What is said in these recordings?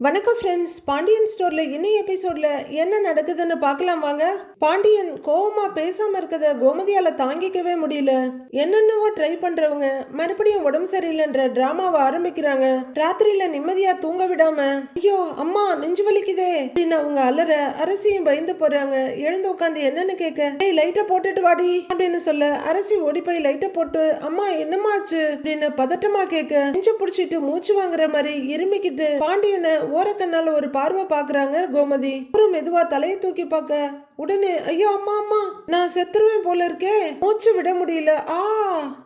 வணக்கம் ஃப்ரெண்ட்ஸ் பாண்டியன் ஸ்டோர்ல இன்னும் எபிசோட்ல என்ன நடக்குதுன்னு பார்க்கலாம் வாங்க. பாண்டியன் கோவமா பேசாம இருக்கத கோமதியால தாங்கிக்கவே முடியல. என்னென்னவோ ட்ரை பண்றவங்க மறுபடியும் உடம்பு சரியில்லைன்ற டிராமாவை ஆரம்பிக்கிறாங்க. ராத்திரியில நிம்மதியா தூங்க விடாம ஐயோ அம்மா நெஞ்சு வலிக்குதே அப்படின்னு அவங்க அலற அரசியும் பயந்து போறாங்க. எழுந்து உட்காந்து என்னன்னு கேட்க ஏய் லைட்டை போட்டுட்டு வாடி அப்படின்னு சொல்ல அரசி ஓடி போய் லைட்டை போட்டு அம்மா என்னம்மா ஆச்சு? அப்படின்னு பதட்டமா கேட்க நெஞ்சு பிடிச்சிட்டு மூச்சு வாங்குற மாதிரி இருமிக்கிட்டு பாண்டியனை ஓரக்கண்ணால ஒரு பார்வை பாக்குறாங்க கோமதி. அப்புறம் மெதுவா தலையை தூக்கி பார்க்க உடனே ஐயோ அம்மா அம்மா நான் செத்துருவேன் போல இருக்கே. மூச்சு விட முடியல. ஆ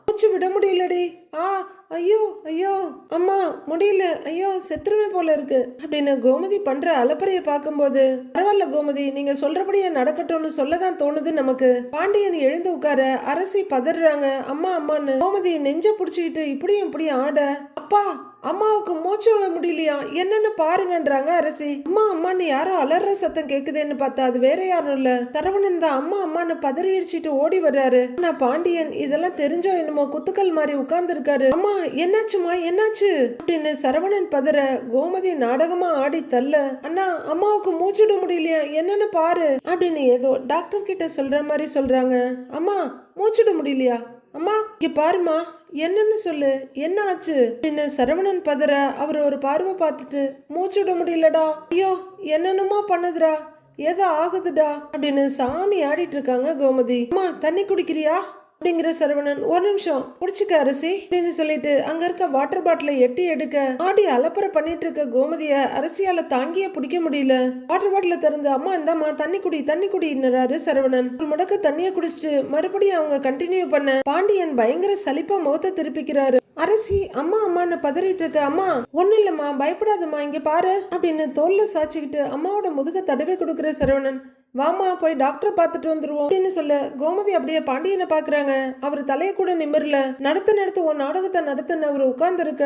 மூச்சு விட முடியலடி. ஆ ஐயோ ஐயோ அம்மா முடியல. ஐயோ செத்துருவேன் போல இருக்கு. அப்படின்னு கோமதி பண்ற அலப்பறைய பார்க்கும்போது பரவாயில்ல கோமதி நீங்க சொல்றபடியே நடக்கட்டும்னு சொல்லதான் தோணுது நமக்கு. பாண்டியன் எழுந்து உட்கார அரசி பதறாங்க. அம்மா அம்மான்னு. கோமதி நெஞ்ச புடிச்சுக்கிட்டு இப்படியும் இப்படியும் ஆட அப்பா அம்மாவுக்கு மூச்சு விட முடியலையா? என்னன்னு பாருங்கன்றாங்க அரசி. அம்மா அம்மான்னு யாரோ அலற சத்தம் கேக்குதுன்னு பார்த்தா அது வேற யாரும் இல்ல. சரவணன் தான் அம்மா அம்மான்னு பதறி அடிச்சிட்டு ஓடி வர்றாரு. ஆனா பாண்டியன் இதெல்லாம் தெரிஞ்சோ என்னமோ குத்துக்கள் மாதிரி உட்கார்ந்து இருக்காரு அம்மா என்னாச்சுமா என்னாச்சு? அப்படின்னு சரவணன் பதற கோமதி நாடகமா ஆடி தள்ள அண்ணா அம்மாவுக்கு மூச்சு விட முடியலையா? என்னன்னு பாரு அப்படின்னு ஏதோ டாக்டர் கிட்ட சொல்ற மாதிரி சொல்றாங்க. அம்மா மூச்சுட முடியலையா? அம்மா இங்க பாருமா என்னன்னு சொல்லு. என்ன ஆச்சு? அப்படின்னு சரவணன் பதற அவர் ஒரு பார்வை பார்த்துட்டு மூச்சு விட முடியலடா. ஐயோ என்னென்னமோ பண்ணுதுடா. ஏதோ ஆகுதுடா. அப்படின்னு சாமி ஆடிட்டு இருக்காங்க கோமதி. அம்மா தண்ணி குடிக்கிறியா? அப்படிங்கிற சரவணன் ஒரு நிமிஷம் பிடிச்சிக்க அரிசி அப்படின்னு சொல்லிட்டு அங்க இருக்க வாட்டர் பாட்டிலை எட்டி எடுக்க ஆடி அலப்பற பண்ணிட்டு இருக்க கோமதிய அரிசியால தாங்கியே பிடிக்க முடியல. வாட்டர் பாட்டில திறந்து அம்மா இந்தாம்மா தண்ணி குடி தண்ணி குடின்னுறாரு சரவணன். ஒரு முடக்க தண்ணிய குடிச்சிட்டு மறுபடியும் அவங்க கண்டினியூ பண்ண பாண்டியன் பயங்கர சலிப்பா முகத்தை திருப்பிக்கிறாரு. அரசி அம்மா அம்மான்னு பதறிட்டு இருக்க அம்மா ஒன்னும் இல்லம்மா பயப்படாதம்மா இங்க பாரு அப்படின்னு தோல்ல சாச்சிக்கிட்டு அம்மாவோட முதுக தடவை கொடுக்குற சரவணன். வாமா போய் டாக்டரை பார்த்துட்டு வந்துருவோம் அப்படின்னு சொல்ல கோமதி அப்படியே பாண்டியனை பாக்குறாங்க அவர் தலையை கூட நிமிரல. நடத்த நடத்த உன் நாடகத்தை நடத்தின அவர் உட்கார்ந்துருக்க.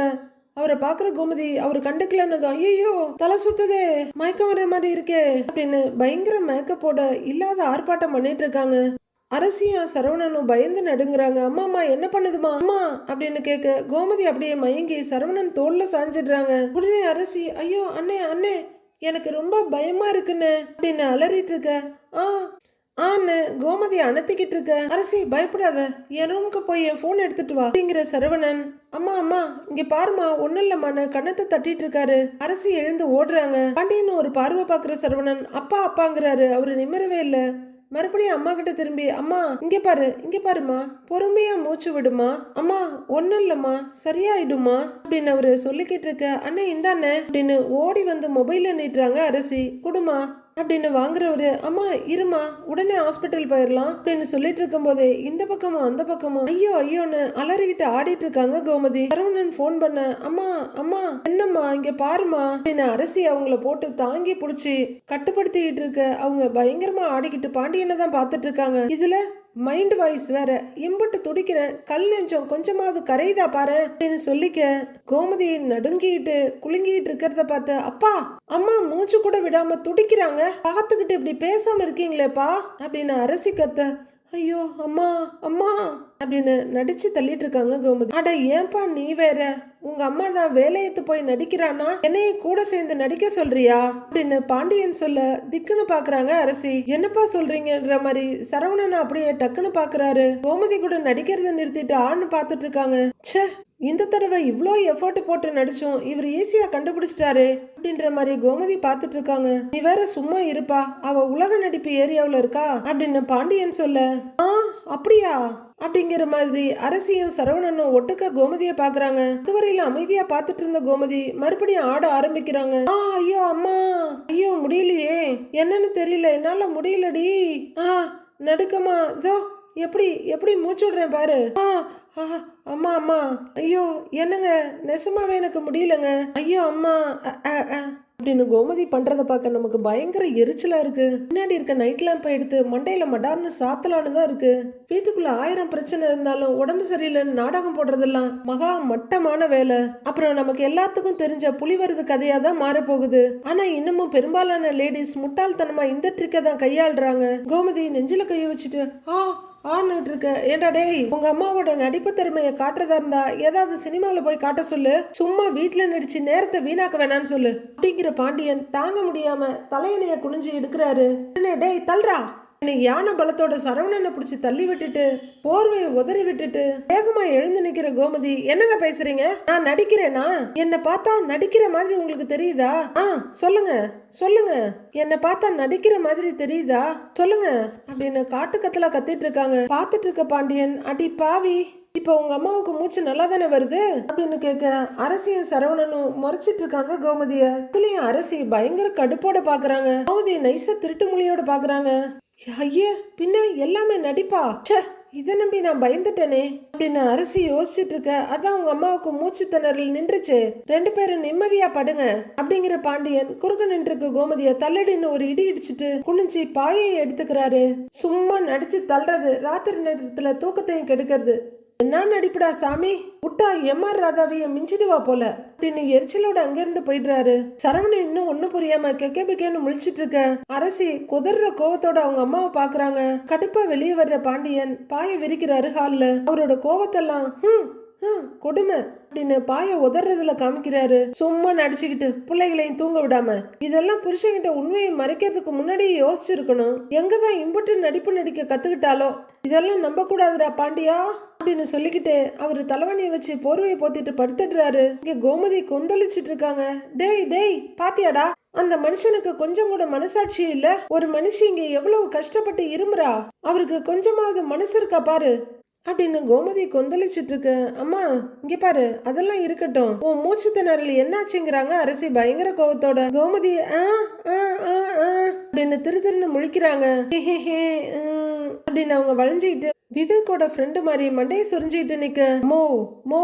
அவரை பாக்குற கோமதி அவர் கண்டுக்கலன்னதும் ஐயோ தலை சுத்ததே மயக்கம் வர்ற மாதிரி இருக்கே அப்படின்னு பயங்கர மயக்கப்போட இல்லாத ஆர்ப்பாட்டம் பண்ணிட்டு இருக்காங்க. அரசியும் சரவணனும் பயந்து நடுங்குறாங்க. அம்மா அம்மா என்ன பண்ணுதுமா அம்மா அப்படின்னு கேட்க கோமதி அப்படியே மயங்கி சரவணன் தோல்ல சாஞ்சிடுறாங்க. உடனே அரசி ஐயோ அண்ணே அண்ணே எனக்கு ரொம்ப பயமா இருக்குன்னு அப்படின்னு அலறிட்டு இருக்க. ஆ ஆன்னு கோமதி அணத்திக்கிட்டு இருக்க. அரசி பயப்படாத. என் ரூமுக்கு போய் என் ஃபோன் எடுத்துட்டு வா அப்படிங்கிற சரவணன். அம்மா அம்மா இங்க பாருமா ஒன்னும் இல்லம்மான்னு கண்ணத்தை தட்டிட்டு இருக்காரு. அரசி எழுந்து ஓடுறாங்க. பாண்டியன்னு ஒரு பார்வை பாக்குற சரவணன் அப்பா அப்பாங்கிறாரு. அவரு நிம்மறவே இல்லை. மறுபடியும் அம்மா கிட்ட திரும்பி அம்மா இங்க பாரு இங்க பாருமா பொறுமையா மூச்சு விடுமா அம்மா ஒன்னும் இல்லம்மா. சரியாயிடுமா அப்படின்னு அவரு சொல்லிக்கிட்டு இருக்க அண்ணே இந்தாண்ணே. அப்படின்னு ஓடி வந்து மொபைல்ல நீட்டுறாங்க அரிசி. குடுமா அப்படின்னு வாங்குறவர் அம்மா இருமா உடனே ஹாஸ்பிட்டல் போயிடலாம் அப்படின்னு சொல்லிட்டு இருக்கும்போதே இந்த பக்கமும் அந்த பக்கமும் ஐயோ ஐயோன்னு அலறிக்கிட்டு ஆடிட்டு இருக்காங்க கோமதி. சரவணன் ஃபோன் பண்ண அம்மா அம்மா என்னம்மா இங்க பாருமா அப்படின்னு அரசி அவங்கள போட்டு தாங்கி பிடிச்சி கட்டுப்படுத்திக்கிட்டு இருக்க அவங்க பயங்கரமா ஆடிக்கிட்டு பாண்டியனை தான் பார்த்துட்டு இருக்காங்க. இதுல மைண்ட் வாய்ஸ் வேற. இம்புட்டு துடிக்கிறேன் கல் நெஞ்சம் கொஞ்சமாவது கரையுதா பாரு அப்படின்னு சொல்லிக்க கோமதி நடுங்கிட்டு குலுங்கிட்டு இருக்கிறத பார்த்து அப்பா அம்மா மூச்சு கூட விடாம துடிக்கிறாங்க. பார்த்துக்கிட்டு இப்படி பேசாம இருக்கீங்களேப்பா அப்படின்னு அரசி கத்த ஐயோ அம்மா அம்மா அப்படின்னு நடிச்சு தள்ளிட்டு இருக்காங்க கோமதி. அட ஏன்பா நீ வேற? உங்க அம்மா தான் வேலையத்து போய் நடிக்கிறானா என்னைய கூட சேர்ந்து நடிக்க சொல்றியா? அப்படின்னு பாண்டியன் சொல்ல திக்குன்னு பாக்குறாங்க அரசி. என்னப்பா சொல்றீங்கன்ற மாதிரி சரவணன் அப்படியே டக்குன்னு பாக்குறாரு. கோமதி கூட நடிக்கிறத நிறுத்திட்டு ஆன்னு பார்த்துட்டு இருக்காங்க. ச்சே இந்த தடவை இவ்வளோ எஃபர்ட் போட்டு நடிச்சோம். இவர் ஈஸியா கண்டுபிடிச்சிட்டாரு அப்படின்ற மாதிரி கோமதி பார்த்துட்டு இருக்காங்க. நீ வேற சும்மா இருப்பா. அவ உலக நடிப்பு ஏரியாவில் இருக்கா? அப்படின்னு பாண்டியன் சொல்ல ஆ அப்படியா? அப்படிங்கிற மாதிரி அரசியும் சரவணனும் ஒட்டுக்க கோமதியை பாக்குறாங்க இதுவரையில அமைதியா பார்த்துட்டு இருந்த கோமதி மறுபடியும் ஆட ஆரம்பிக்கிறாங்க. ஆ ஐயோ அம்மா. ஐயோ முடியலையே. என்னன்னு தெரியல. என்னால முடியலடி. ஆ நடுக்கமா. இதோ எப்படி எப்படி மூச்சு விடுறேன் பாரு. ஆ அம்மா அம்மா. ஐயோ என்னங்க? நெசமாவே எனக்கு முடியலங்க. ஐயோ அம்மா. அ, அ, அ. அப்படின்னு கோமதி பண்றதை பார்க்க நமக்கு பயங்கர எரிச்சலா இருக்கு. பின்னாடி இருக்க நைட் லேம்பை எடுத்து மண்டையில மடார்னு சாத்தலான்னு தான் இருக்கு. வீட்டுக்குள்ள ஆயிரம் பிரச்சனை இருந்தாலும் உடம்பு சரியில்லைன்னு நாடகம் போடுறதெல்லாம் மகா மட்டமான வேலை. அப்புறம் நமக்கு எல்லாத்துக்கும் தெரிஞ்ச புலிவரது கதையா தான் மாறப்போகுது. ஆனா இன்னமும் பெரும்பாலான லேடிஸ் முட்டாள்தனமா இந்த ட்ரிக்கை தான் கையாளுறாங்க. கோமதி நெஞ்சில கையை வச்சுட்டு ஆ ஆன்னுட்டு இருக்க. ஏன்டா டேய் உங்க அம்மாவோட நடிப்பு திறமையை காட்டுறதா இருந்தா ஏதாவது சினிமால போய் காட்ட சொல்லு. சும்மா வீட்டுல நடிச்சு நேரத்தை வீணாக்க வேணாம்னு சொல்லு. அப்படிங்கிற பாண்டியன் தாங்க முடியாம தலையணைய குனிஞ்சு எடுக்கிறாரு என்ன டேய் தல்றா என்னை யானை பலத்தோட சரவணனை பிடிச்சி தள்ளி விட்டுட்டு போர்வையை உதறி விட்டுட்டு வேகமா எழுந்து நிக்கிற கோமதி என்னங்க பேசுறீங்க? நான் நடிக்கிறேனா? என்னை பார்த்தா நடிக்கிற மாதிரி உங்களுக்கு தெரியுதா? ஆ சொல்லுங்க சொல்லுங்க. என்னை பார்த்தா நடிக்கிற மாதிரி தெரியுதா? சொல்லுங்க. அப்படின்னு காட்டுக்கத்துல கத்திட்டு இருக்காங்க. பார்த்துட்டு இருக்க பாண்டியன் அடி பாவி இப்போ உங்க அம்மாவுக்கு மூச்சு நல்லா தானே வருது? அப்படின்னு கேட்க அரசியும் சரவணனும் முறைச்சிட்டு இருக்காங்க கோமதிய. இதுலயும் அரசி பயங்கர கடுப்போட பாக்குறாங்க. கோமதி நைசா திருட்டு மொழியோட பாக்குறாங்க. ஐயே பின்ன எல்லாமே நடிப்பா? ச்சே இதை நம்பி நான் பயந்துட்டேனே. அப்படின்னு அரசி யோசிச்சுட்டு இருக்க அதான் உங்க அம்மாவுக்கு மூச்சு திணறல் நின்றுச்சு. ரெண்டு பேரும் நிம்மதியா படுங்க அப்படிங்கிற பாண்டியன் குறுக்க நின்றுக்கு கோமதிய தள்ளடின்னு ஒரு இடி இடிச்சிட்டு குனிஞ்சு பாயை எடுத்துக்கிறாரு. சும்மா நடிச்சு தள்ளுறது ராத்திரி நேரத்துல தூக்கத்தையும் கெடுக்கிறது. என்ன நடிப்புடா சாமி. விட்டா எம்ஆர் ராதாவைய மிஞ்சிடுவா போல. அப்படின்னு எரிச்சலோட அங்கிருந்து போயிடுறாரு. சரவணன் இன்னும் ஒண்ணும் புரியாம கெக்கே பிக்கேன்னு முழிச்சிட்டு இருக்க. அரசி குதிர்ற கோவத்தோட அவங்க அம்மாவை பாக்குறாங்க. கடுப்பா வெளியே வர்ற பாண்டியன் பாய விரிக்கிறாரு ஹால்ல அவரோட கோவத்தெல்லாம் ஹம், கொடுமை. அப்படின்னு பாய உதறதுல காமிக்கிறாரு. சும்மா நடிச்சுக்கிட்டு பிள்ளைகளையும் தூங்க விடாம. இதெல்லாம் புருஷன்கிட்ட உண்மையை மறைக்கிறதுக்கு முன்னாடியே யோசிச்சிருக்கணும். எங்கதான் இம்புட்டு நடிப்பு நடிக்க கத்துக்கிட்டாலோ? இதெல்லாம் நம்ப கூடாதுடா பாண்டியா அப்படின்னு சொல்லிக்கிட்டு அவர் தலைவணியை வச்சு போர்வையை போத்திட்டு படுத்துடுறாரு. இங்க கோமதி கொந்தளிச்சிட்டு இருக்காங்க. டேய் டேய் பாத்தியாடா? அந்த மனுஷனுக்கு கொஞ்சம் கூட மனசாட்சி இல்ல? ஒரு மனுஷன் இங்க எவ்வளவு கஷ்டப்பட்டு இருமுறா அவருக்கு கொஞ்சமாவது மனசு இருக்கா பாரு. அப்படின்னு கோமதி கொந்தளிச்சிட்டு இருக்கு அம்மா இங்க பாரு அதெல்லாம் இருக்கட்டும். உன் மூச்சு திணறல் என்னாச்சுங்கிறாங்க அரசி பயங்கர கோவத்தோட. கோமதி அப்படின்னு திரு திருன்னு முழிக்கிறாங்க. ஹே, ஹே, ஹே, அப்படின்னு அவங்க வளைஞ்சுக்கிட்டு விவேக்கோட ஃப்ரெண்டு மாதிரி மண்டையை சுரிஞ்சுக்கிட்டு நிக்க. மோ மோ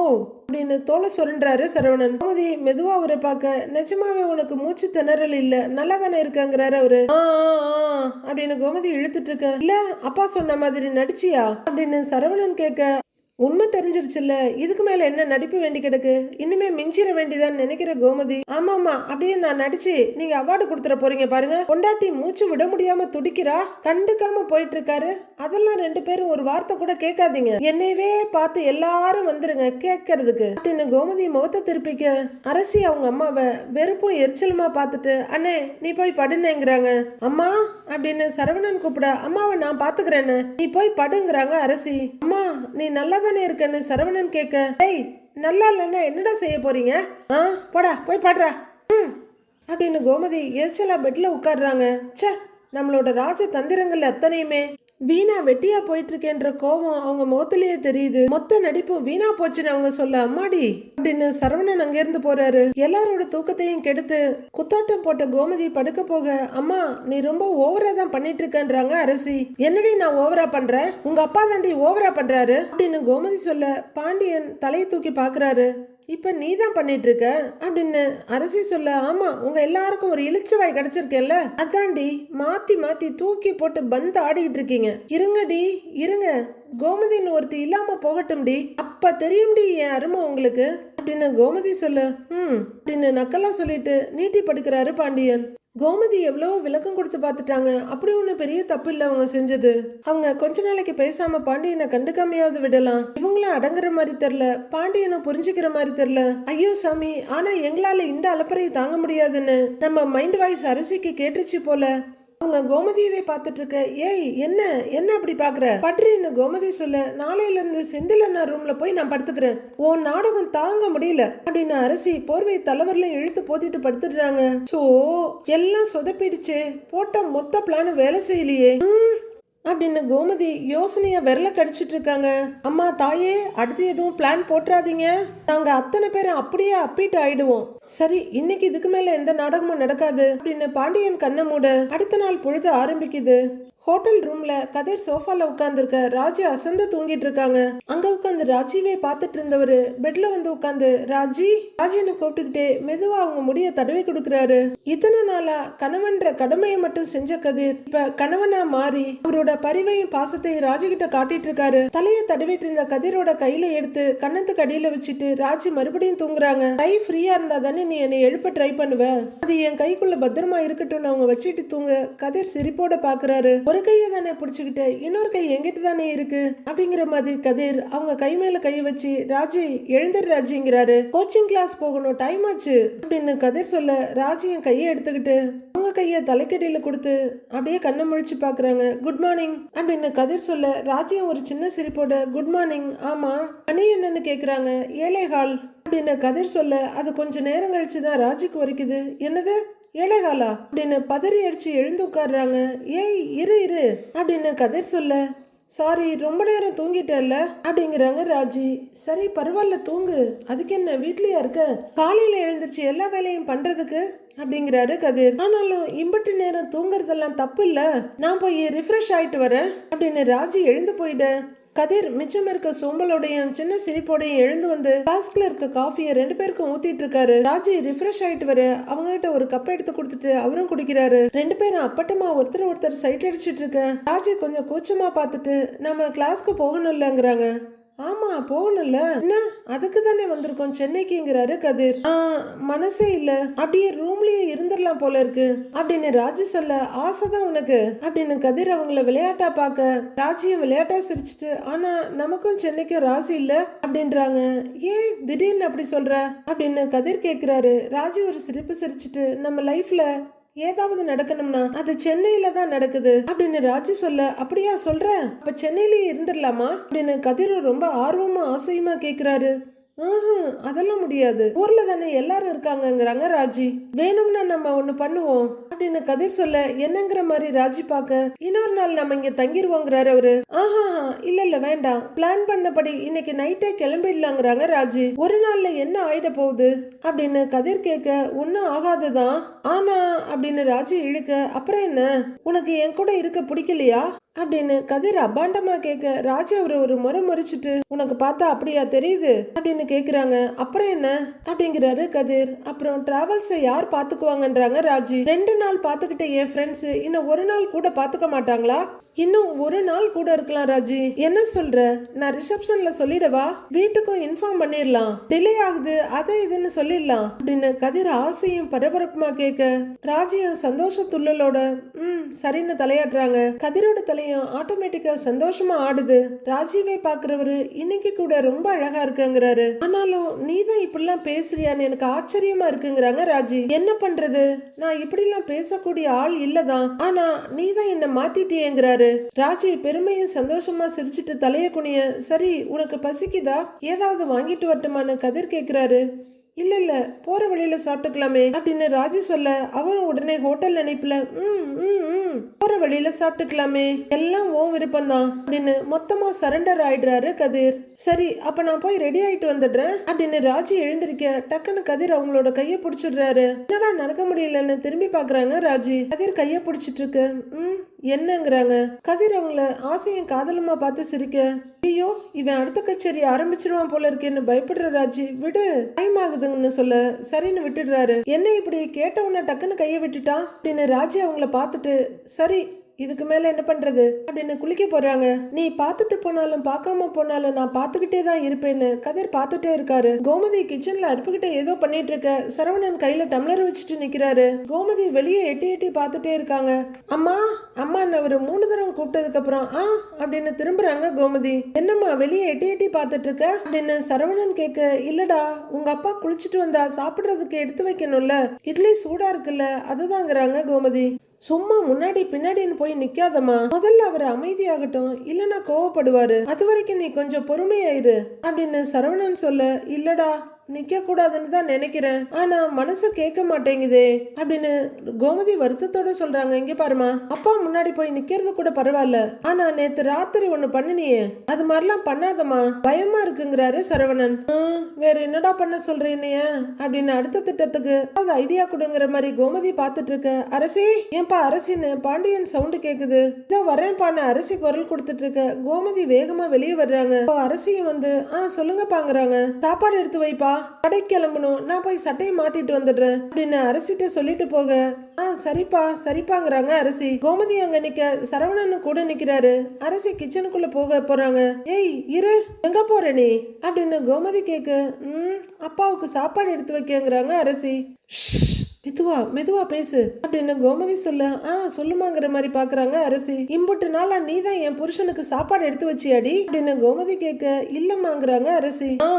அப்படின்னு தோலை சுரண்டாரு சரவணன். கோமதி மெதுவா அவரை பார்க்க நிஜமாவே உனக்கு மூச்சு திணறல் இல்ல நல்லா தானே இருக்காங்கிறாரு அவரு. ஆ ஆ, அப்படின்னு கோமதி இழுத்துட்டு இருக்க. இல்ல அப்பா சொன்ன மாதிரி நடிச்சியா? அப்படின்னு சரவணன் கேட்க உண்மை தெரிஞ்சிருச்சுல்ல. இதுக்கு மேல என்ன நடிப்பு வேண்டி கிடக்கு? இனிமே மிஞ்சிட வேண்டிதான் நினைக்கிற கோமதி. ஆமா ஆமா. அப்படியே நான் நடிச்சு நீங்க அவார்டு கொடுத்துட போறீங்க பாருங்க. பொண்டாட்டி மூச்சு விட முடியாம துடிக்கிறா? கண்டுக்காம போயிட்டு இருக்காரு அதெல்லாம் ரெண்டு பேரும் ஒரு வார்த்தை கூட கேட்காதீங்க. என்னையவே பார்த்து எல்லாரும் வந்துருங்க கேட்கறதுக்கு. அப்படின்னு கோமதி முகத்தை திருப்பிக்க அரசி அவங்க அம்மாவை வெறுப்பும் எரிச்சலுமா பார்த்துட்டு அண்ணே நீ போய் படுனேங்கிறாங்க. அம்மா அப்படின்னு சரவணன் கூப்பிட அம்மாவை நான் பாத்துக்கிறேன்னு நீ போய் படுங்கிறாங்க அரசி. அம்மா நீ நல்லா தானே இருக்கன்னு சரவணன் கேட்க டேய் நல்லா இல்லைன்னா என்னடா செய்ய போறீங்க? ஆ போடா போய் படுறா. ம் அப்படின்னு கோமதி எரிச்சலா பெட்ல உட்கார்றாங்க. ச்சே நம்மளோட ராஜ தந்திரங்கள் அத்தனையுமே வீணா வெட்டியா போயிட்டு இருக்கேன்ற கோவம் அவங்க முகத்திலேயே தெரியுது. மொத்த நடிப்பும் வீணா போச்சுன்னு அவங்க சொல்ல அம்மாடி அப்படின்னு சரவணன் அங்கிருந்து போறாரு. எல்லாரோட தூக்கத்தையும் கெடுத்து குத்தாட்டம் போட்ட கோமதி படுக்க போக அம்மா நீ ரொம்ப ஓவரா தான் பண்ணிட்டு இருக்கன்றாங்க அரசி. என்னடி நான் ஓவரா பண்றேன்? உங்க அப்பா தாண்டி ஓவரா பண்றாரு? அப்படின்னு கோமதி சொல்ல பாண்டியன் தலையை தூக்கி பாக்குறாரு இப்போ நீ தான் பண்ணிட்டு இருக்க அப்படின்னு அரசி சொல்ல ஆமா உங்க எல்லாருக்கும் ஒரு இளிச்சவாய் கிடைச்சிருக்கேல்ல? அதான்டி மாத்தி மாத்தி தூக்கி போட்டு பந்து ஆடிக்கிட்டு இருக்கீங்க. இருங்கடி இருங்க. கோமதின்னு ஒருத்தி இல்லாம போகட்டும்டி. அப்ப தெரியும்டி என் அருமை உங்களுக்கு. அப்படின்னு கோமதி சொல்லு ம் அப்படின்னு நக்கலா சொல்லிட்டு நீட்டி படுக்கிறாரு பாண்டியன். கோமதி எவ்வளவோ விளக்கம் கொடுத்து பார்த்துட்டாங்க. அப்படி ஒன்றும் பெரிய தப்பு இல்லை அவங்க செஞ்சது. அவங்க கொஞ்ச நாளைக்கு பேசாம பாண்டியனை கண்டுக்காமையாவது விடலாம். இவங்களும் அடங்குற மாதிரி தெரில பாண்டியனை புரிஞ்சுக்கிற மாதிரி தெரில ஐயோ சாமி ஆனா எங்களால இந்த அலப்பறையை தாங்க முடியாதுன்னு. நம்ம மைண்ட் வாய்ஸ் அரசிக்கு கேட்டுச்சு போல. அவங்க கோமதியவே பார்த்துட்டு இருக்க ஏய் என்ன என்ன அப்படி பாக்குற பட்ரின்னு கோமதி சொல்ல நாளையில இருந்து செந்தில் அண்ணா ரூம்ல போய் நான் படுத்துக்கிறேன். உன் நாடகம் தாங்க முடியல. அப்படின்னு அரசி போர்வை தலைவர்ல இழுத்து போத்திட்டு படுத்துடுறாங்க. சோ எல்லாம் சொதப்பிடுச்சு. போட்ட மொத்த பிளான் வேலை செய்யலையே. அப்படின்னு கோமதி யோசனையை விரல கடிச்சிட்டு இருக்காங்க. அம்மா தாயே அடுத்து எதுவும் பிளான் போட்டுறாதீங்க. நாங்க அத்தனை பேரும் அப்படியே அப்பீட் ஆயிடுவோம். சரி இன்னைக்கு இதுக்கு மேல எந்த நாடகமும் நடக்காது அப்படின்னு பாண்டியன் கண்ணை மூட. அடுத்த நாள் பொழுது ஆரம்பிக்குது. ஹோட்டல் ரூம்ல கதிர் சோஃபால உட்காந்துருக்க ராஜி அசந்து தூங்கிட்டு இருக்காங்க. அங்க உட்காந்து ராஜீவே பார்த்துட்டு இருந்தவரு பெட்ல வந்து உட்காந்து ராஜி? ராஜின்னு கூப்பிட்டுக்கிட்டே மெதுவா அவங்க முடிய தடவி கொடுக்கறாரு. இத்தனை நாளா கணவன்ற கடமையை மட்டும் செஞ்ச கதிர் இப்ப கணவனா மாறி அவரோட பரிவையும் பாசத்தையும் ராஜி கிட்ட காட்டிட்டு இருக்காரு. தலையை தடவிட்டு இருந்த கதிரோட கையில எடுத்து கண்ணத்துக்கு அடியில வச்சுட்டு ராஜி மறுபடியும் தூங்குறாங்க. கை ஃப்ரீயா இருந்தா தானே நீ என்னை எழுப்ப ட்ரை பண்ணுவ? அது என் கைக்குள்ள பத்திரமா இருக்கட்டும்னு அவங்க வச்சுட்டு தூங்க. கதிர் சிரிப்போட பாக்குறாரு. ஒரு கையை தானே பிடிச்சுக்கிட்ட இன்னொரு கை எங்கிட்ட தானே இருக்கு? அப்படிங்கிற மாதிரி கதிர் அவங்க கை மேல கை வச்சு ராஜி எழுந்தர் ராஜிங்கிறாரு. கோச்சிங் கிளாஸ் போகணும். டைம் ஆச்சு. அப்படின்னு கதிர் சொல்ல ராஜி என் கையை எடுத்துக்கிட்டு அவங்க கையை தலைக்கடியில கொடுத்து அப்படியே கண்ணை முழிச்சு பாக்குறாங்க குட் மார்னிங் அப்படின்னு கதிர் சொல்ல ராஜியும் ஒரு சின்ன சிரிப்போட குட் மார்னிங் ஆமா. மணி என்னன்னு கேக்குறாங்க. ஏழை ஹால் அப்படின்னு கதிர் சொல்ல அது கொஞ்ச நேரம் கழிச்சு தான் ராஜிக்கு வரைக்குது என்னது? ஏழைகாலா அப்படின்னு பதறி அடிச்சு எழுந்து உட்காடுறாங்க ஏய் இரு இரு அப்படின்னு கதிர் சொல்ல. சாரி ரொம்ப நேரம் தூங்கிட்டேன்ல அப்படிங்கிறாங்க ராஜி. சரி பரவாயில்ல தூங்கு. அதுக்கு என்ன வீட்லயா இருக்க? காலையில எழுந்துருச்சு எல்லா வேலையும் பண்றதுக்கு? அப்படிங்கிறாரு கதிர். ஆனாலும் இம்பட்டு நேரம் தூங்குறதெல்லாம் தப்பு இல்ல. நான் போய் ரிஃப்ரெஷ் ஆயிட்டு வரேன் அப்படின்னு ராஜி எழுந்து போயிட கதிர் மிச்சம் இருக்க சோம்பலோடையும் சின்ன சிரிப்போடையும் எழுந்து வந்து பிளாஸ்க்ல இருக்க காஃபியை ரெண்டு பேருக்கும் ஊத்திட்டு இருக்காரு. ராஜி ரிஃப்ரெஷ் ஆயிட்டு வர அவங்க கிட்ட ஒரு கப் எடுத்து கொடுத்துட்டு அவரும் குடிக்கிறாரு. ரெண்டு பேரும் அப்பட்டமா ஒருத்தர் ஒருத்தர் சைட் அடிச்சிட்டு இருக்க. ராஜி கொஞ்சம் கூச்சமா பார்த்துட்டு நம்ம கிளாஸ்க்கு போகணும் இல்லைங்கிறாங்க ஆமா போகணும்ல. என்ன அதுக்கு தானே வந்திருக்கோம். சென்னைக்குங்கிறாரு கதிர். ஆ மனசே இல்ல. அப்படியே ரூம்லயே இருந்துடலாம் போல இருக்கு. அப்படின்னு ராஜி சொல்ல ஆசைதான் உனக்கு. அப்படின்னு கதிர் அவங்கள விளையாட்டா பார்க்க ராஜியும் விளையாட்டா சிரிச்சிட்டு ஆனா நமக்கும் சென்னைக்கும் ராசி இல்ல? அப்படின்றாங்க. ஏன் திடீர்னு அப்படி சொல்ற? அப்படின்னு கதிர் கேக்குறாரு. ராஜி ஒரு சிரிப்பு சிரிச்சிட்டு நம்ம லைஃப்ல ஏதாவது நடக்கணும்னா அது சென்னையில தான் நடக்குது அப்படின்னு ராஜி சொல்ல அப்படியா சொல்ற? அப்ப சென்னையிலேயே இருந்துடலாமா? அப்படின்னு கதிர ரொம்ப ஆர்வமா ஆசையுமா கேக்குறாரு. அதெல்லாம் முடியாது. ஊர்ல தானே எல்லாரும் இருக்காங்கங்கிறாங்க ராஜி. வேணும்னா நம்ம ஒண்ணு பண்ணுவோம். அப்படின்னு கதிர் சொல்ல என்னங்கிற மாதிரி ராஜி பார்க்க இன்னொரு நாள் நம்ம இங்க தங்கிருவோங்கிறாரு அவரு. ஆஹா இல்ல இல்ல வேண்டாம். பிளான் பண்ணபடி இன்னைக்கு நைட்டே கிளம்பிடலாங்கிறாங்க ராஜி. ஒரு நாள்ல என்ன ஆயிட போகுது? அப்படின்னு கதிர் கேட்க ஒன்னும் ஆகாதுதான். ஆனா அப்படின்னு ராஜி இழுக்க அப்புறம் என்ன? உனக்கு என் கூட இருக்க பிடிக்கலையா? அப்படின்னு கதிர் அபாண்டமா கேட்க ராஜா அவரை ஒரு முறை முறைச்சிட்டு உனக்கு பார்த்தா அப்படியா தெரியுது? அப்படின்னு கேக்குறாங்க. அப்புறம் என்ன? அப்படிங்கிறாரு கதிர். அப்புறம் டிராவல்ஸை யார் பாத்துக்குவாங்கன்றாங்க ராஜி? ரெண்டு நாள் பாத்துக்கிட்ட என் ஃப்ரெண்ட்ஸ் இன்னும் ஒரு நாள் கூட பாத்துக்க மாட்டாங்களா? இன்னும் ஒரு நாள் கூட இருக்கலாம் ராஜி. என்ன சொல்ற? நான் ரிசப்ஷன்ல சொல்லிடவா? வீட்டுக்கும் இன்ஃபார்ம் பண்ணிடலாம் டிலே ஆகுது அதை இதுன்னு சொல்லிடலாம். அப்படின்னு கதிர் ஆசையும் பரபரப்புமா கேட்க ராஜியும் சந்தோஷ துள்ளலோட ம் சரின்னு தலையாட்டுறாங்க. கதிரோட தலையும் ஆட்டோமேட்டிக்கா சந்தோஷமா ஆடுது. ராஜீவை பாக்குறவரு இன்னைக்கு கூட ரொம்ப அழகா இருக்குங்கிறாரு. ஆனாலும் நீ தான் இப்படிலாம் பேசுறியான்னு எனக்கு ஆச்சரியமா இருக்குங்கிறாங்க ராஜி. என்ன பண்றது? நான் இப்படிலாம் பேசக்கூடிய ஆள் இல்லதான். ஆனா நீ தான் என்ன மாத்திட்டியேங்கிறாரு. ராஜி பெருமையும் சந்தோஷமா சிரிச்சிட்டு தலைய குனிய சரி உனக்கு பசிக்குதா? ஏதாவது வாங்கிட்டு வரட்டுமான்னு கதிர் கேக்குறாரு. இல்ல இல்ல போற வழியில சாப்பிட்டுக்கலாமே அப்படின்னு ராஜி சொல்ல அவரும் உடனே ஹோட்டல் நினைப்புல ம் ம் ம் போற வழியில சாப்பிட்டுக்கலாமே எல்லாம் ஓ விருப்பம்தான் அப்படின்னு மொத்தமா சரண்டர் ஆயிடுறாரு கதிர். சரி அப்ப நான் போய் ரெடி ஆயிட்டு வந்துடுறேன் அப்படின்னு ராஜி எழுந்திருக்க டக்குன்னு கதிர் அவங்களோட கைய பிடிச்சிடுறாரு. என்னடா நடக்க முடியலன்னு திரும்பி பாக்குறாங்க ராஜி? கதிர் கைய பிடிச்சிட்டு இருக்கு ம் என்னங்கிறாங்க? கதிர் அவங்கள ஆசையும் காதலுமா பார்த்து சிரிக்க ஐயோ இவன் அடுத்த கச்சேரி ஆரம்பிச்சிருவான் போல இருக்கேன்னு பயப்படுற ராஜி விடு டைம் ஆகுது. ஆகுதுங்கன்னு சொல்ல சரின்னு விட்டுடுறாரு. என்ன இப்படி கேட்ட டக்குன்னு கையை விட்டுட்டான் அப்படின்னு ராஜி அவங்கள பார்த்துட்டு சரி இதுக்கு மேல என்ன பண்றது? அப்படின்னு குளிக்க போறாங்க. நீ பார்த்துட்டு போனாலும் பார்க்காம போனாலும் நான் பார்த்துக்கிட்டே தான் இருப்பேன்னு கதிர் பார்த்துட்டே இருக்காரு. கோமதி கிச்சன்ல அடுப்புகிட்ட ஏதோ பண்ணிட்டு இருக்க. சரவணன் கையில டம்ளர் வச்சுட்டு நிக்கிறாரு. கோமதி வெளியே எட்டி எட்டி பார்த்துட்டே இருக்காங்க. அம்மா அம்மா அவர் மூணு தடவை கூப்பிட்டதுக்கு அப்புறம் ஆ அப்படின்னு திரும்புறாங்க கோமதி. என்னம்மா வெளியே எட்டி எட்டி பார்த்துட்டு இருக்க? அப்படின்னு சரவணன் கேட்க இல்லடா உங்க அப்பா குளிச்சுட்டு வந்தா சாப்பிடுறதுக்கு எடுத்து வைக்கணும்ல. இட்லி சூடா இருக்குல்ல அதுதாங்கிறாங்க கோமதி. சும்மா முன்னாடி பின்னாடின்னு போய் நிக்காதம்மா. முதல்ல அவர் அமைதியாகட்டும் இல்லைன்னா கோவப்படுவாரு. அது வரைக்கும் நீ கொஞ்சம் பொறுமையாயிரு அப்படின்னு சரவணன் சொல்ல இல்லடா. நிக்க கூடாதுன்னு தான் நினைக்கிறேன். ஆனா மனசு கேட்க மாட்டேங்குதே அப்படின்னு கோமதி வருத்தத்தோட சொல்றாங்க. இங்க பாருமா அப்பா முன்னாடி போய் நிக்கிறது கூட பரவாயில்ல. ஆனா நேத்து ராத்திரி ஒண்ணு பண்ணினியே. அது மாதிரிலாம் பண்ணாதம்மா. பயமா இருக்குங்கிறாரு சரவணன். வேற என்னடா பண்ண சொல்றீங்க அப்படின்னு அடுத்த திட்டத்துக்கு அது ஐடியா கொடுங்கிற மாதிரி கோமதி பார்த்துட்டு இருக்க அரசி ஏன்பா அரசின்னு பாண்டியன் சவுண்டு கேக்குது. இதோ வரேன்பான்னு அரசி குரல் கொடுத்துட்டு இருக்க கோமதி வேகமா வெளியே வர்றாங்க. அப்போ அரசியும் வந்து ஆ சொல்லுங்க பாங்குறாங்க சாப்பாடு எடுத்து வைப்பா? கடைக்கு கிளம்பணும். நான் போய் சட்டையை மாத்திட்டு வந்துடுறேன். அப்படின்னு அரசிட்ட சொல்லிட்டு போக. ஆ சரிப்பா சரிப்பாங்கிறாங்க அரசி. கோமதி அங்க நிக்க. சரவணன் கூட நிக்கிறாரு. அரசி கிச்சனுக்குள்ள போக போறாங்க. ஏய் இரு. எங்க போற நீ? அப்படின்னு கோமதி கேக்கு. ம் அப்பாவுக்கு சாப்பாடு எடுத்து வைக்கங்கிறாங்க அரசி. மெதுவா மெதுவா பேசு. அப்படின்னு கோமதி சொல்ல ஆ சொல்லுமாங்கிற மாதிரி பாக்குறாங்க அரசி. இம்புட்டு நாளா நீ தான் என் புருஷனுக்கு சாப்பாடு எடுத்து வச்சியாடி? அப்படின்னு கோமதி கேட்க இல்லம்மாங்கிறாங்க அரசி. ஆ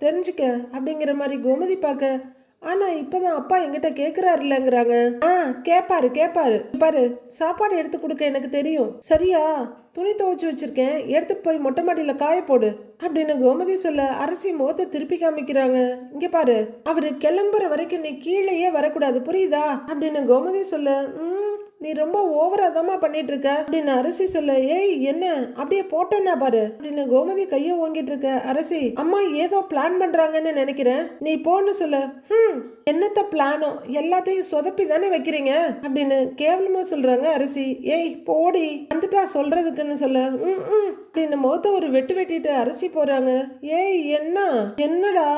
தெரிஞ்சுக்க அப்படிங்கிற மாதிரி கோமதி பார்க்க ஆனா இப்பதான் அப்பா என்கிட்ட கேக்குறாருலங்கிறாங்க ஆ கேப்பாரு கேப்பாரு. பாரு சாப்பாடு எடுத்து கொடுக்க எனக்கு தெரியும். சரியா? துணி துவைச்சு வச்சுருக்கேன். எடுத்து போய் மொட்டை மாடியில் காய போடு. அப்படின்னு கோமதி சொல்ல அரசி முகத்தை திருப்பி காமிக்கிறாங்க. இங்க பாரு அவரு கிளம்புற வரைக்கும் நீ கீழேயே வரக்கூடாது. புரியுதா? அப்படின்னு கோமதி சொல்ல ம் நீ ரொம்ப ஓவராக தாம்மா பண்ணிட்டு இருக்க. அப்படின்னு அரசி சொல்ல ஏய் என்ன? அப்படியே போட்டேன்னா பாரு. அப்படின்னு கோமதி கைய ஓங்கிட்டு இருக்க அரசி அம்மா ஏதோ பிளான் பண்றாங்கன்னு நினைக்கிறேன். நீ போன்னு சொல்ல ம் என்னத்த பிளானோ எல்லாத்தையும் சொதப்பி தானே வைக்கிறீங்க? அப்படின்னு கேவலமா சொல்றாங்க அரசி. ஏய் போடி. வந்துட்டா சொல்றதுக்குன்னு சொல்ல அப்படின்னு முகத்த ஒரு வெட்டு வெட்டிட்டு அரசி போறாங்க ஏய் என்ன? என்னடா?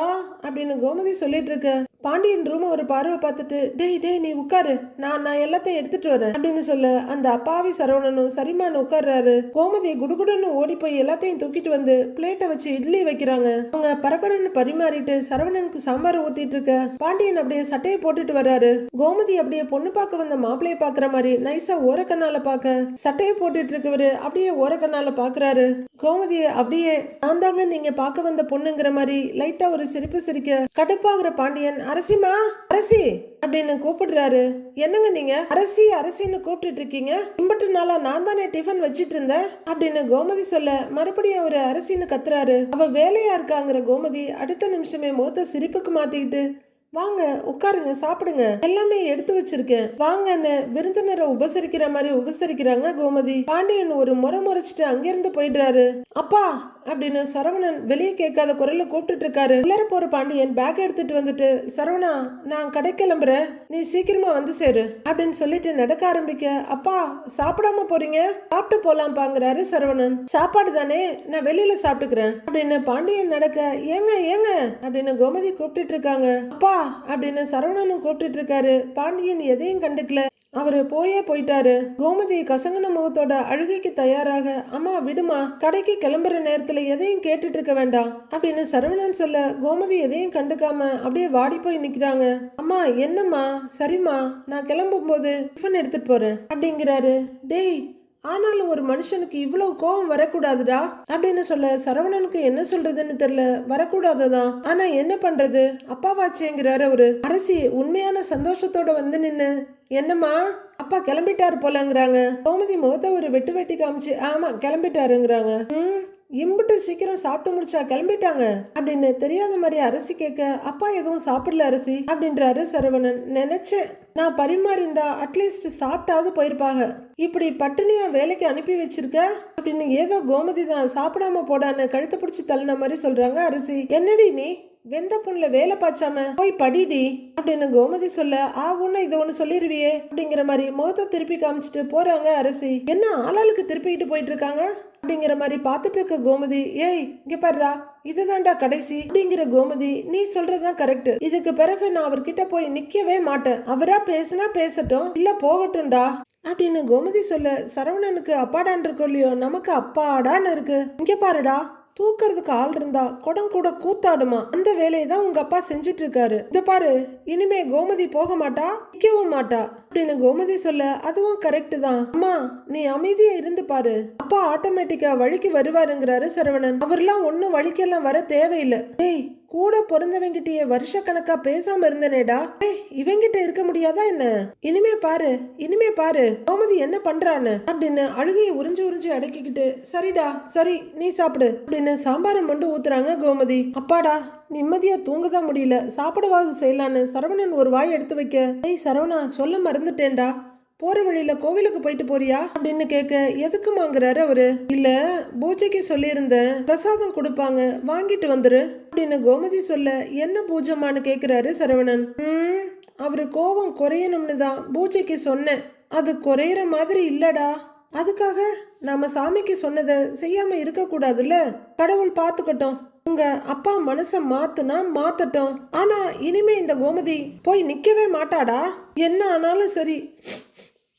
அப்படின்னு கோமதி சொல்லிட்டு இருக்க. பாண்டியன் ரூம் ஒரு பார்வை பார்த்துட்டு டேய் டேய் நீ உட்காரு. நான் நான் எல்லாத்தையும் எடுத்துட்டு வரேன். அப்படின்னு சொல்ல அந்த அப்பாவி சரவணனும் சரிமான்னு உட்கார்றாரு. கோமதி குடுகுடுன்னு ஓடி போய் எல்லாத்தையும் தூக்கிட்டு வந்து பிளேட்டை வச்சு இட்லி வைக்கிறாங்க. அவங்க பரபரன்னு பரிமாறிட்டு சரவணனுக்கு சாம்பார் ஊத்திட்டு இருக்க பாண்டியன் அப்படியே சட்டையை போட்டுட்டு வர்றாரு. கோமதி அப்படியே பொண்ணு பார்க்க வந்த மாப்பிளைய பாக்குற மாதிரி நைஸா ஓரக்கண்ணால பார்க்க சட்டையை போட்டுட்டு இருக்கவரு அப்படியே ஓரக்கண்ணால பாக்குறாரு கோமதியை அப்படியே நான் தாங்க நீங்க பார்க்க வந்த பொண்ணுங்கிற மாதிரி லைட்டா ஒரு சிரிப்பு சிரிக்க கடுப்பாகிற பாண்டியன் அரசிமா அரசி அப்படின்னு கூப்பிடுறாரு. என்னங்க நீங்க? அரசி அரசின்னு கூப்பிட்டு இருக்கீங்க இம்பட்டு நாளா நான் தானே டிஃபன் வச்சிட்டு இருந்தேன் அப்படின்னு கோமதி சொல்ல மறுபடியும் அவரு அரசின்னு கத்துறாரு. அவ வேலையா இருக்காங்கிற கோமதி அடுத்த நிமிஷமே முகத்தை சிரிப்புக்கு மாத்திக்கிட்டு வாங்க உட்காருங்க சாப்பிடுங்க. எல்லாமே எடுத்து வச்சிருக்கேன். வாங்கன்னு விருந்தினரை உபசரிக்கிற மாதிரி உபசரிக்கிறாங்க கோமதி. பாண்டியன் ஒரு முறை முறைச்சிட்டு அங்கிருந்து போயிடுறாரு. அப்பா அப்படின்னு சரவணன் வெளியே கேட்காத குரல்ல கூப்பிட்டு இருக்காரு. உள்ளர போற பாண்டியன் பேக் எடுத்துட்டு வந்துட்டு சரவணா நான் கடை கிளம்புறேன். நீ சீக்கிரமா வந்து சேரு அப்படின்னு சொல்லிட்டு நடக்க ஆரம்பிக்க அப்பா சாப்பிடாம போறீங்க? சாப்பிட்டு போலாம்பாங்கிறாரு சரவணன். சாப்பாடு தானே நான் வெளியில சாப்பிட்டுக்கிறேன் அப்படின்னு பாண்டியன் நடக்க ஏங்க ஏங்க அப்படின்னு கோமதி கூப்பிட்டு இருக்காங்க. அப்பா அப்படின்னு சரவணனும் கூப்பிட்டு இருக்காரு. பாண்டியன் எதையும் கண்டுக்கல. அவரு போயே போயிட்டாரு. கோமதி கசங்கன முகத்தோட அழுகைக்கு தயாராக அம்மா விடுமா? கடைக்கு கிளம்புற நேரத்துல எதையும் கேட்டுட்டு இருக்க வேண்டாம் அப்படின்னு சரவணன் சொல்ல கோமதி எதையும் கண்டுக்காம அப்படியே வாடி போய் நிக்கிறாங்க. அம்மா என்னம்மா? சரிம்மா. நான் கிளம்பும் போது டிஃபன் எடுத்துட்டு போறேன் அப்படிங்கிறாரு. டேய் ஆனாலும் ஒரு மனுஷனுக்கு இவ்வளவு கோபம் வரக்கூடாதுடா? அப்படின்னு சொல்ல சரவணனுக்கு என்ன சொல்றதுன்னு தெரியல. வரக்கூடாதுதான் ஆனா என்ன பண்றது? அப்பாவாச்சேங்கிறாரு அவரு. அரசி உண்மையான சந்தோஷத்தோட வந்து நின்னு என்னம்மா? அப்பா கிளம்பிட்டாரு போலங்கிறாங்க. கோமதி முகத்தை ஒரு வெட்டு வெட்டி காமிச்சு ஆமா கிளம்பிட்டாருங்கிறாங்க. ம் இம்புட்டு சீக்கிரம் சாப்பிட்டு முடிச்சா கிளம்பிட்டாங்க. அப்படின்னு தெரியாத மாதிரி அரிசி கேட்க அப்பா எதுவும் சாப்பிடல அரிசி அப்படின்றாரு சரவணன். நினைச்சேன். நான் பரிமாறிந்தா அட்லீஸ்ட் சாப்பிட்டாவது போயிருப்பாங்க இப்படி பட்டினியா வேலைக்கு அனுப்பி வச்சிருக்க? அப்படின்னு ஏதோ கோமதி தான் சாப்பிடாம போடான்னு கழுத்து பிடிச்சி தள்ளின மாதிரி சொல்றாங்க அரிசி. என்னடி நீ? வெந்த புண்ணுல வேலை பாய்ச்சாம போய் படிடி அப்படின்னு கோமதி சொல்ல ஆ ஒண்ணு இதை ஒண்ணு சொல்லிருவியே அப்படிங்கிற மாதிரி முகத்தை திருப்பி காமிச்சிட்டு போறாங்க அரசி. என்ன ஆளாளுக்கு திருப்பிக்கிட்டு போயிட்டு இருக்காங்க? அப்படிங்கிற மாதிரி பார்த்துட்டு இருக்க கோமதி ஏய் இங்க பாருடா இதுதான்டா கடைசி அப்படிங்கிற கோமதி நீ சொல்றதுதான் கரெக்ட் இதுக்கு பிறகு நான் அவர்கிட்ட போய் நிக்கவே மாட்டேன். அவரா பேசுனா பேசட்டும் இல்ல போகட்டும்டா அப்படின்னு கோமதி சொல்ல சரவணனுக்கு அப்பாடான் இருக்கோ இல்லையோ நமக்கு அப்பாடான்னு இருக்கு. இங்க பாருடா தூக்கறதுக்கு ஆள் இருந்தா குடம் கூட கூத்தாடுமா. அந்த வேலையை தான் உங்க அப்பா செஞ்சுட்டு இருக்காரு. இந்த பாரு இனிமே கோமதி போக மாட்டா நிக்கவும் மாட்டா. அப்படின்னு கோமதி சொல்ல அதுவும் கரெக்ட் தான். அம்மா நீ அமைதியா இருந்து பாரு. அப்பா ஆட்டோமேட்டிக்கா வழிக்கு வருவாருங்கிறாரு சரவணன். அவர்லாம் ஒன்னும் வழிக்கெல்லாம் வர தேவையில்லை. டேய் கூட பிறந்தவங்கிட்டயே வருஷ கணக்கா பேசாம இருந்தனேடா. ஏய் இவங்கிட்ட இருக்க முடியாதா என்ன? இனிமே பாரு இனிமே பாரு. கோமதி என்ன பண்றான்னு? அப்படின்னு அழுகையை உறிஞ்சு உறிஞ்சு அடக்கிக்கிட்டு சரிடா சரி நீ சாப்பிடு. அப்படின்னு சாம்பாரை மண்டு ஊத்துறாங்க கோமதி. அப்பாடா நிம்மதியா தூங்கதான் முடியல. சாப்பிடவாது செய்யலான்னு சரவணன் ஒரு வாய் எடுத்து வைக்க ஏய் சரவணா சொல்ல மறந்துட்டேன்டா. போற வழியில கோவிலுக்கு போயிட்டு போறியா? அப்படின்னு கேட்க எதுக்குமாங்கிறாரு அவரு? இல்ல பூஜைக்கு சொல்லியிருந்தேன். பிரசாதம் கொடுப்பாங்க. வாங்கிட்டு வந்துரு. அப்படின்னு கோமதி சொல்ல என்ன பூஜைமான்னு கேக்குறாரு சரவணன். ம் அவரு கோபம் குறையணும்னு தான் பூஜைக்கு சொன்னேன். அது குறையிற மாதிரி இல்லடா. அதுக்காக நாம சாமிக்கு சொன்னதை செய்யாம இருக்க கூடாதுல்ல கடவுள் பார்த்துக்கட்டும். உங்க அப்பா மனச மாத்துனா மாத்தட்டும். ஆனா இனிமே இந்த கோமதி போய் நிக்கவே மாட்டாடா. என்ன ஆனாலும் சரி.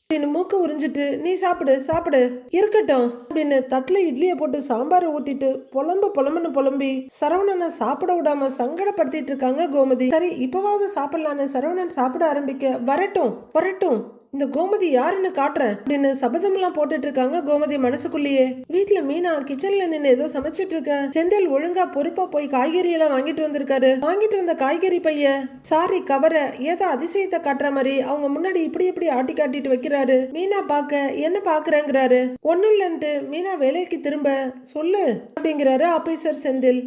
அப்படின்னு மூக்க உறிஞ்சிட்டு நீ சாப்பிடு சாப்பிடு. இருக்கட்டும். அப்படின்னு தட்டுல இட்லியை போட்டு சாம்பாரை ஊத்திட்டு புலம்பு புலம்புன்னு புலம்பி சரவணனை சாப்பிட விடாம சங்கடப்படுத்திட்டு இருக்காங்க கோமதி. சரி இப்பவாவது சாப்பிடலான்னு சரவணன் சாப்பிட ஆரம்பிக்க வரட்டும் வரட்டும். இந்த கோமதி யாருன்னு காட்டுறேன் அப்படின்னு சபதம்லாம் போட்டுட்டு இருக்காங்க கோமதி மனசுக்குள்ளேயே. வீட்டுல மீனா கிச்சன்ல நின்னு ஏதோ சமைச்சிட்டு இருக்க செந்தில் ஒழுங்கா பொறுப்பா போய் காய்கறி எல்லாம் வாங்கிட்டு வந்திருக்காரு. வாங்கிட்டு வந்த காய்கறி பைய சாரி கவர ஏதோ அதிசயத்தை காட்டுற மாதிரி அவங்க முன்னாடி இப்படி இப்படி ஆட்டி காட்டிட்டு வைக்கிறாரு. மீனா பார்க்க என்ன பாக்குறேங்கிறாரு ஒன்னும் இல்லன்ட்டு மீனா வேலைக்கு திரும்ப சொல்லு அப்படிங்கிறாரு ஆபீசர் செந்தில்.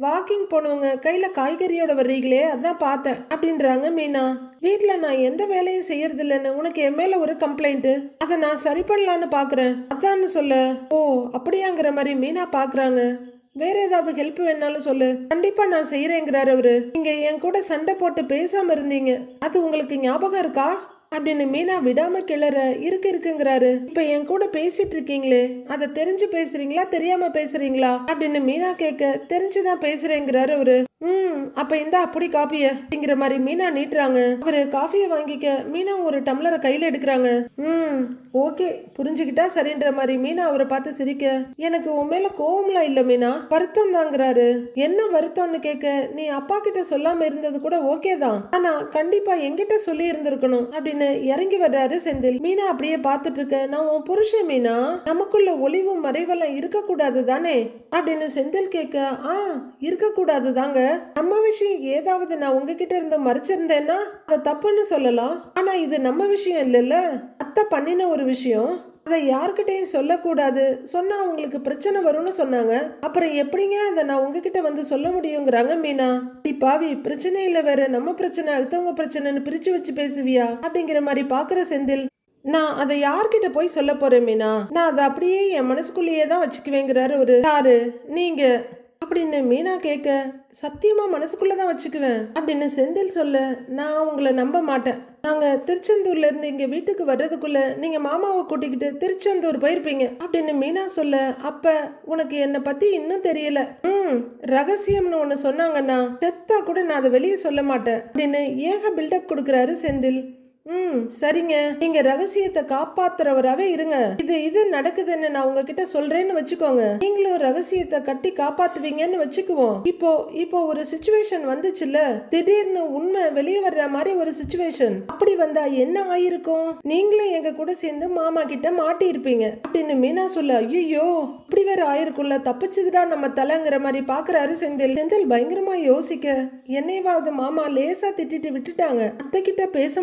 வாக்கிங் போனவங்க கையில் காய்கறியோட வர்றீங்களே அதான் பார்த்தேன். அப்படின்றாங்க மீனா. வீட்டில் நான் எந்த வேலையும் செய்யறது இல்லைன்னு உனக்கு என் மேலே ஒரு கம்ப்ளைண்ட்டு அதை நான் சரி பண்ணலான்னு பார்க்குறேன் அதான்னு சொல்ல. ஓ அப்படியாங்கிற மாதிரி மீனா பார்க்குறாங்க வேற ஏதாவது ஹெல்ப் வேணாலும் சொல்லு. கண்டிப்பா நான் செய்யறேங்கிறாரு அவரு. நீங்க என் கூட சண்டை போட்டு பேசாம இருந்தீங்க. அது உங்களுக்கு ஞாபகம் இருக்கா? அப்படின்னு மீனா விடாம கிளற இருக்கு இருக்குங்கிறாரு. இப்ப என் கூட பேசிட்டு இருக்கீங்களே அதை தெரிஞ்சு பேசுறீங்களா தெரியாம பேசுறீங்களா? அப்படின்னு மீனா கேட்க தெரிஞ்சுதான் பேசுறேங்கிறாரு அவரு. ம் அப்போ இந்த அப்படி காப்பிய. அப்படிங்கிற மாதிரி மீனா நீட்டுறாங்க. அவரு காஃபியை வாங்கிக்க. மீனா ஒரு டம்ளரை கையில் எடுக்கிறாங்க. ம் ஓகே புரிஞ்சுக்கிட்டா சரின்ற மாதிரி மீனா அவரை பார்த்து சிரிக்க. எனக்கு உன் மேல கோவம்லாம் இல்லை மீனா. வருத்தம் தாங்கிறாரு என்ன வருத்தம்னு கேட்க நீ அப்பா கிட்ட சொல்லாம இருந்தது கூட ஓகே தான். ஆனா கண்டிப்பா எங்கிட்ட சொல்லி இருந்திருக்கணும் அப்படின்னு இறங்கி வர்றாரு செந்தில். மீனா அப்படியே பார்த்துட்டு இருக்க நான் உன் புருஷன் மீனா. நமக்குள்ள ஒளிவும் மறைவெல்லாம் இருக்கக்கூடாது தானே? அப்படின்னு செந்தில் கேட்க ஆ இருக்கக்கூடாது தாங்க. நம்ம விஷயம் ஏதாவது நான் உங்ககிட்ட இருந்து மறைச்சிருந்தேன்னா அதை தப்புன்னு சொல்லலாம். ஆனா இது நம்ம விஷயம் இல்லைல்ல. அத்தை பண்ணின ஒரு விஷயம். அதை யார்கிட்டயும் சொல்லக்கூடாது. சொன்னா அவங்களுக்கு பிரச்சனை வரும்னு சொன்னாங்க. அப்புறம் எப்படிங்க அதை நான் உங்ககிட்ட வந்து சொல்ல முடியுங்கிறாங்க மீனா. "அடி பாவி பிரச்சனை இல்லை வேற. நம்ம பிரச்சனை அடுத்தவங்க பிரச்சனைன்னு பிரிச்சு வச்சு பேசுவியா? அப்படிங்கிற மாதிரி பாக்குற செந்தில் நான் அதை யார்கிட்ட போய் சொல்ல போறேன் மீனா? நான் அதை அப்படியே என் மனசுக்குள்ளேயே தான் வச்சுக்குவேங்கிறாரு ஒரு யாரு? நீங்க. அப்படின்னு மீனா கேட்க சத்தியமா மனசுக்குள்ள தான் வச்சுக்குவேன். அப்படின்னு செந்தில் சொல்ல நான் உங்களை நம்ப மாட்டேன். நாங்க திருச்செந்தூர்ல இருந்து இங்க வீட்டுக்கு வர்றதுக்குள்ள நீங்க மாமாவை கூட்டிக்கிட்டு திருச்செந்தூர் போயிருப்பீங்க. அப்படின்னு மீனா சொல்ல அப்ப உனக்கு என்னை பத்தி இன்னும் தெரியல. ம் ரகசியம்னு ஒண்ணு சொன்னாங்கன்னா செத்தா கூட நான் அதை வெளியே சொல்ல மாட்டேன். அப்படின்னு ஏக பில்டப் கொடுக்கறாரு செந்தில். ம் சரிங்க. நீங்க ரகசியத்தை காப்பாத்துறவராவே இருங்க. இது இது நடக்குதுன்னு நான் உங்ககிட்ட சொல்றேன்னு வச்சுக்கோங்க. நீங்களும் ரகசியத்தை கட்டி காப்பாத்துவீங்கன்னு வச்சுக்குவோம். இப்போ இப்போ ஒரு சுச்சுவேஷன் வந்துச்சுல்ல? திடீர்னு உண்மை வெளியே வர்ற மாதிரி ஒரு சுச்சுவேஷன் அப்படி வந்தா என்ன ஆயிருக்கும்? நீங்களும் எங்க கூட சேர்ந்து மாமா கிட்ட மாட்டி இருப்பீங்க அப்படின்னு மீனா சொல்ல ஐயோ இப்படி வேற ஆயிருக்கும்ல. தப்பிச்சதுடா நம்ம தலைங்கிற மாதிரி பாக்குறாரு செந்தில். செந்தில் பயங்கரமா யோசிக்க என்னைவாவது மாமா லேசா திட்டிட்டு விட்டுட்டாங்க. அத்தை கிட்ட பேச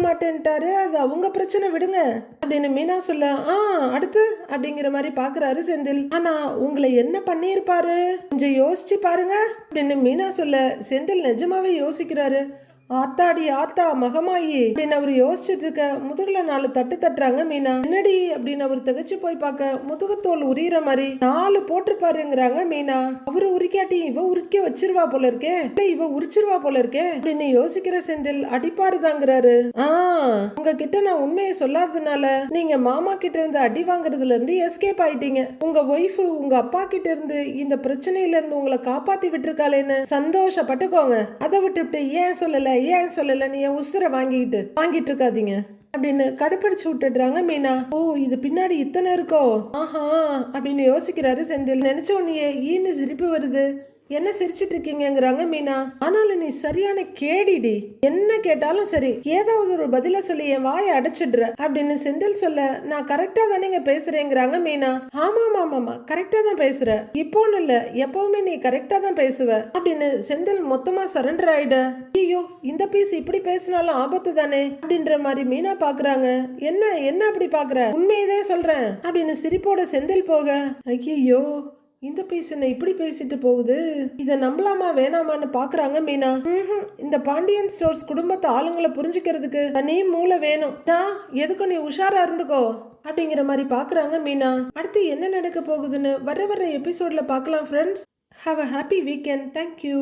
மாட்டேன்ட்டாரு அது அவங்க பிரச்சனை விடுங்க. அப்படின்னு மீனா சொல்ல ஆ அடுத்து? அப்படிங்கிற மாதிரி பாக்குறாரு செந்தில். ஆனா உங்களை என்ன பண்ணியிருப்பாரு? கொஞ்சம் யோசிச்சு பாருங்க. அப்படின்னு மீனா சொல்ல செந்தில் நிஜமாவே யோசிக்கிறாரு. ஆத்தாடி ஆத்தா மகமாயி அப்படின்னு அவர் யோசிச்சுட்டு இருக்க முதுகுல நாலு தட்டு தட்டுறாங்க மீனா. என்னடி அப்படின்னு அவர் திகச்சு போய் பார்க்க முதுகுத்தோல் உரியிற மாதிரி நாலு போட்டிருப்பாருங்கிறாங்க மீனா. அவரு உரிக்காட்டி இவ உரிக்க வச்சிருவா போல இருக்கே இல்ல இவ உரிச்சிருவா போல இருக்கே அப்படின்னு யோசிக்கிற செந்தில் அடிப்பாருதாங்கிறாரு. ஆஹ் உங்ககிட்ட நான் உண்மையை சொல்லாததுனால நீங்க மாமா கிட்ட இருந்து அடி வாங்குறதுல இருந்து எஸ்கேப் ஆயிட்டீங்க. உங்க ஒய்ஃப் உங்க அப்பா கிட்ட இருந்து இந்த பிரச்சனையில இருந்து உங்களை காப்பாத்தி விட்டுருக்காளேன்னு சந்தோஷப்பட்டுக்கோங்க. அதை விட்டுவிட்டு ஏன் சொல்லல? ஏன் சொல்லல? நீ என் உசுரை வாங்கிக்கிட்டு வாங்கிட்டு இருக்காதீங்க அப்படின்னு கடுப்படிச்சு விட்டுடுறாங்க மீனா. ஓ இது பின்னாடி இத்தனை இருக்கோ? ஆஹா அப்படின்னு யோசிக்கிறாரு செந்தில். நினைச்ச உன்னையே ஈன்னு சிரிப்பு வருது. என்ன சிரிச்சிட்டு இருக்கீங்கிறாங்க மீனா. ஆனாலும் நீ சரியான கேடிடி. என்ன கேட்டாலும் சரி ஏதாவது ஒரு பதில சொல்லி என் வாயை அடைச்சிடுற அப்படின்னு செந்தில் சொல்ல நான் கரெக்டா தானேங்க பேசுறேங்கிறாங்க மீனா. ஆமா ஆமா ஆமா கரெக்டா தான் பேசுற. இப்போன்னு இல்ல எப்பவுமே நீ கரெக்டா தான் பேசுவ. அப்படின்னு செந்தில் மொத்தமா சரண்டர் ஆயிட ஐயோ இந்த பீஸ் இப்படி பேசினாலும் ஆபத்து தானே? அப்படின்ற மாதிரி மீனா பாக்குறாங்க. என்ன என்ன அப்படி பாக்குற? உண்மையதே சொல்றேன். அப்படின்னு சிரிப்போட செந்தில் போக ஐயோ இந்த பீஸ் என்ன இப்படி பேசிட்டு போகுது? இதை நம்பலாமா வேணாமான்னு பாக்குறாங்க மீனா. இந்த பாண்டியன் ஸ்டோர்ஸ் குடும்பத்தை ஆளுங்களை புரிஞ்சுக்கிறதுக்கு தனி மூளை வேணும். நான் எதுக்கும் நீ உஷாரா இருந்துக்கோ? அப்படிங்கிற மாதிரி பாக்குறாங்க மீனா. அடுத்து என்ன நடக்க போகுதுன்னு வர வர எபிசோட்ல பார்க்கலாம் friends have a happy weekend thank you